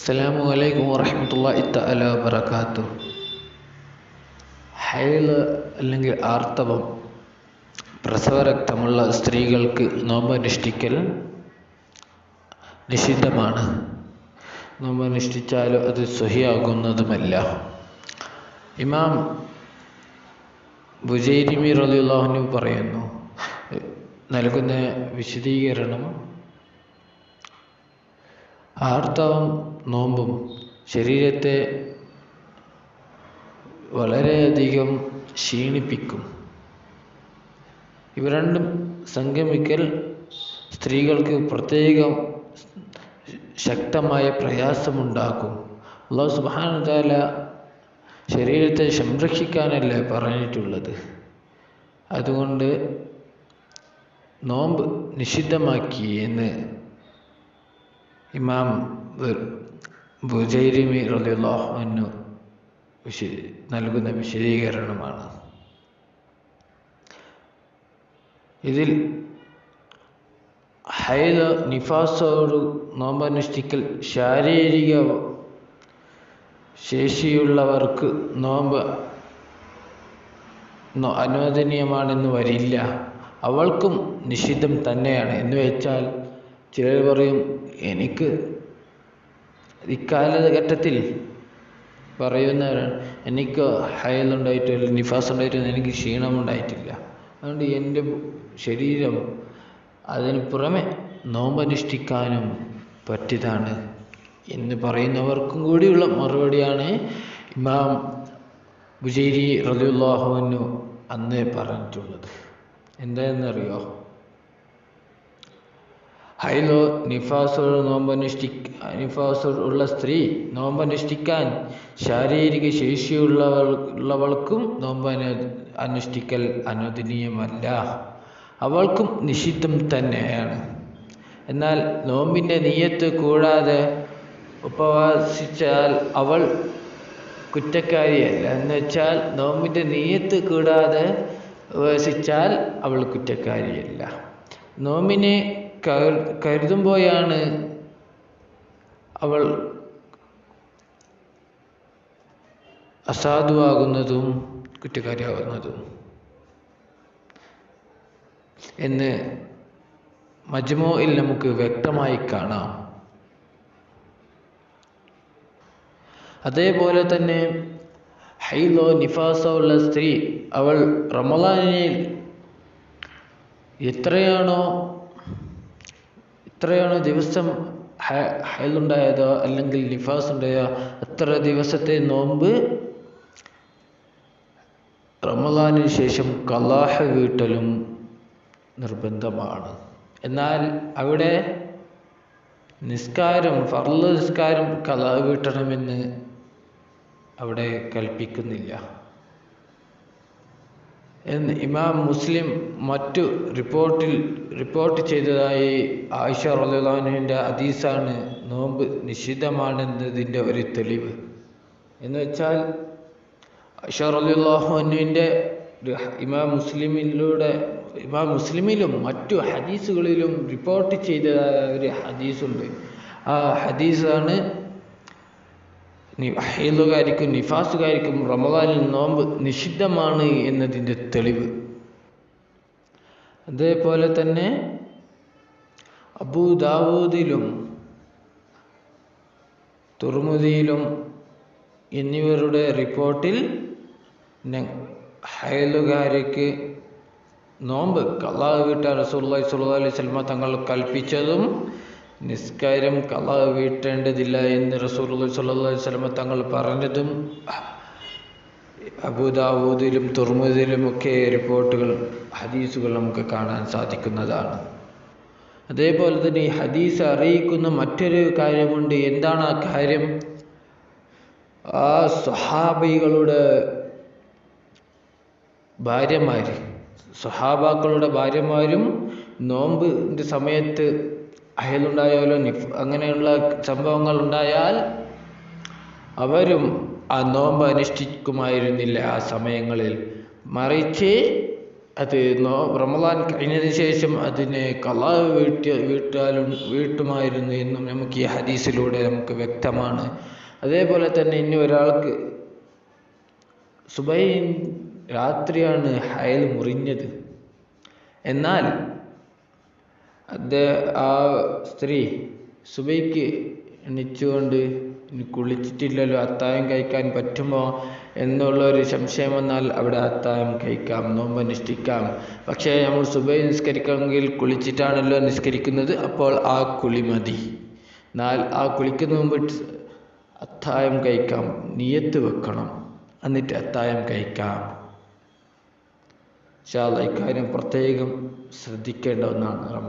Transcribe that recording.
അസ്സലാമു അലൈക്കും വറഹ്മത്തുള്ളാഹി തആല വബറകാത്തു ഹൈൾ അല്ലെങ്കിൽ ആർത്തവം പ്രസവരക്തമുള്ള സ്ത്രീകൾക്ക് നോമ്പ് നിഷിദ്ധമാണ്. നോമ്പ് അത് സുഹിയാകുന്നതുമല്ല ഇമാം ബുജൈരിമി റളിയല്ലാഹു പറയുന്നു നൽകുന്ന വിശദീകരണം ആർത്തവം നോമ്പും ശരീരത്തെ വളരെയധികം ക്ഷീണിപ്പിക്കും. ഇവ രണ്ടും സംഗമിക്കൽ സ്ത്രീകൾക്ക് പ്രത്യേകം ശക്തമായ പ്രയാസമുണ്ടാക്കും. അള്ളാഹു സുബ്ഹാനഹു ശരീരത്തെ സംരക്ഷിക്കാനല്ലേ പറഞ്ഞിട്ടുള്ളത്. അതുകൊണ്ട് നോമ്പ് നിഷിദ്ധമാക്കി എന്ന് ഇമാം ബുജൈരിമി അൻഹു വിശ നൽകുന്ന വിശദീകരണമാണ്. ഇതിൽ ഹൈദ നിഫാസോട് നോമ്പനുഷ്ഠിക്കൽ ശാരീരിക ശേഷിയുള്ളവർക്ക് നോമ്പ് അനുവദനീയമാണെന്ന് വരില്ല. അവൾക്കും നിഷിദ്ധം തന്നെയാണ്. എന്ന് വെച്ചാൽ ചിലർ പറയും എനിക്ക് ഇക്കാലഘട്ടത്തിൽ പറയുന്നവരാണ് എനിക്ക് ഹയലുണ്ടായിട്ടില്ല നിഫാസ് ഉണ്ടായിട്ടില്ല എനിക്ക് ക്ഷീണമുണ്ടായിട്ടില്ല. അതുകൊണ്ട് എന്റെ ശരീരം അതിന് പുറമെ നോമ്പനുഷ്ഠിക്കാനും പറ്റിയതാണ്. എന്ന് പറയുന്നവർക്കും കൂടിയുള്ള മറുപടിയാണ് ഇമാം ബുജൈരി റലിയുള്ളാഹുവിനു അന്നേ പറഞ്ഞിട്ടുള്ളത്. എന്താണെന്നറിയോ? ഹൈലോ നിഫാസുള്ള നോമ്പനുഷ്ഠിക് നിഫാസ് ഉള്ള സ്ത്രീ നോമ്പനുഷ്ഠിക്കാൻ ശാരീരിക ശേഷിയുള്ളവൾ ഉള്ളവൾക്കും നോമ്പ് അനുഷ്ഠിക്കൽ അനുവദനീയമല്ല അവൾക്കും നിഷിദ്ധം തന്നെയാണ്. എന്നാൽ നോമ്പിന്റെ നീയത്ത് കൂടാതെ ഉപവാസിച്ചാൽ അവൾ കുറ്റക്കാരിയല്ല. എന്ന് വെച്ചാൽ നോമ്പിന്റെ നീയത്ത് കൂടാതെ ഉപവസിച്ചാൽ അവൾ കുറ്റക്കാരിയല്ല. നോമ്പിനെ കരുതുമ്പോഴാണ് അവൾ അസാധുവാകുന്നതും കുറ്റക്കാരിയാകുന്നതും എന്ന് മജ്മോയിൽ നമുക്ക് വ്യക്തമായി കാണാം. അതേപോലെ തന്നെ ഹൈലോ നിഫാസോ ഉള്ള സ്ത്രീ അവൾ റമളാനിൽ എത്രയാണോ എത്രയാണോ ദിവസം ഹൈലുണ്ടായതോ അല്ലെങ്കിൽ നിഫാസ് ഉണ്ടായോ എത്ര ദിവസത്തെ നോമ്പ് റമദാനിന് ശേഷം കലാഹ വീട്ടലും നിർബന്ധമാണ്. എന്നാൽ അവിടെ നിസ്കാരം ഫർൾ നിസ്കാരം കലാഹ വീട്ടണമെന്ന് അവിടെ കൽപ്പിക്കുന്നില്ല. എന്ന് ഇമാം മുസ്ലിം മറ്റു റിപ്പോർട്ടിൽ റിപ്പോർട്ട് ചെയ്തതായി ആയിഷ റലാനുവിന്റെ ഹദീസാണ് നോമ്പ് നിഷിദ്ധമാണെന്നതിന്റെ ഒരു തെളിവ്. എന്ന് വെച്ചാൽ ആയിഷ റലുല്ലാഹുവിന്റെ ഇമാം മുസ്ലിമിലൂടെ ഇമാം മുസ്ലിമിലും മറ്റു ഹദീസുകളിലും റിപ്പോർട്ട് ചെയ്തതായ ഒരു ഹദീസുണ്ട്. ആ ഹദീസാണ് ഹൈലുകാരിക്കും നിഫാസുകാരിക്കും റമദാനിൽ നോമ്പ് നിഷിദ്ധമാണ് എന്നതിന്റെ തെളിവ്. അതേപോലെ തന്നെ അബൂദാവൂദിലും തുർമുദിയിലും എന്നിവരുടെ റിപ്പോർട്ടിൽ ഹയലുകാരിക്ക് നോമ്പ് കള്ളാഹ് വിട്ട റസൂല്ലി സുല്ലാ അലൈഹി സ്വലമ തങ്ങൾ കൽപ്പിച്ചതും നിസ്കാരം കലാ വീട്ടേണ്ടതില്ല എന്ന് സല്ലല്ലാഹു അലൈഹി തങ്ങൾ പറഞ്ഞതും അബൂദാവൂദിലും തുർമുദിലും ഒക്കെ റിപ്പോർട്ടുകൾ ഹദീസുകൾ നമുക്ക് കാണാൻ സാധിക്കുന്നതാണ്. അതേപോലെ തന്നെ ഈ ഹദീസ് അറിയിക്കുന്ന മറ്റൊരു കാര്യമുണ്ട്. എന്താണ് ആ കാര്യം? ആ സ്വഹാബികളുടെ ഭാര്യമാർ സ്വഹാബാക്കളുടെ ഭാര്യമാരും നോമ്പിന്റെ സമയത്ത് അയലുണ്ടായാലോ നിഫ് അങ്ങനെയുള്ള സംഭവങ്ങൾ ഉണ്ടായാൽ അവരും ആ നോമ്പ് അനുഷ്ഠിക്കുമായിരുന്നില്ല ആ സമയങ്ങളിൽ. മറിച്ച് അത് നോ റമദാൻ കഴിഞ്ഞതിന് ശേഷം അതിനെ കലാവ് വീട്ടി വീട്ടാലും വീട്ടുമായിരുന്നു എന്നും നമുക്ക് ഈ ഹദീസിലൂടെ നമുക്ക് വ്യക്തമാണ്. അതേപോലെ തന്നെ ഇനി ഒരാൾക്ക് സുബൈ രാത്രിയാണ് ഹയൽ മുറിഞ്ഞത്. എന്നാൽ അത് ആ സ്ത്രീ സുബൈക്ക് എണിച്ചുകൊണ്ട് കുളിച്ചിട്ടില്ലല്ലോ അത്തായം കഴിക്കാൻ പറ്റുമോ എന്നുള്ള ഒരു സംശയം വന്നാൽ അവിടെ അത്തായം കഴിക്കാം നോമ്പ് അനുഷ്ഠിക്കാം. പക്ഷേ നമ്മൾ സുബൈ നിസ്കരിക്കണമെങ്കിൽ കുളിച്ചിട്ടാണല്ലോ നിസ്കരിക്കുന്നത് അപ്പോൾ ആ കുളി മതി. എന്നാൽ ആ കുളിക്കുന്ന മുമ്പ് അത്തായം കഴിക്കാം നിയത്ത് വെക്കണം എന്നിട്ട് അത്തായം കഴിക്കാം. പക്ഷേ ഇക്കാര്യം പ്രത്യേകം ശ്രദ്ധിക്കേണ്ട ഒന്നാണ് റമദാൻ.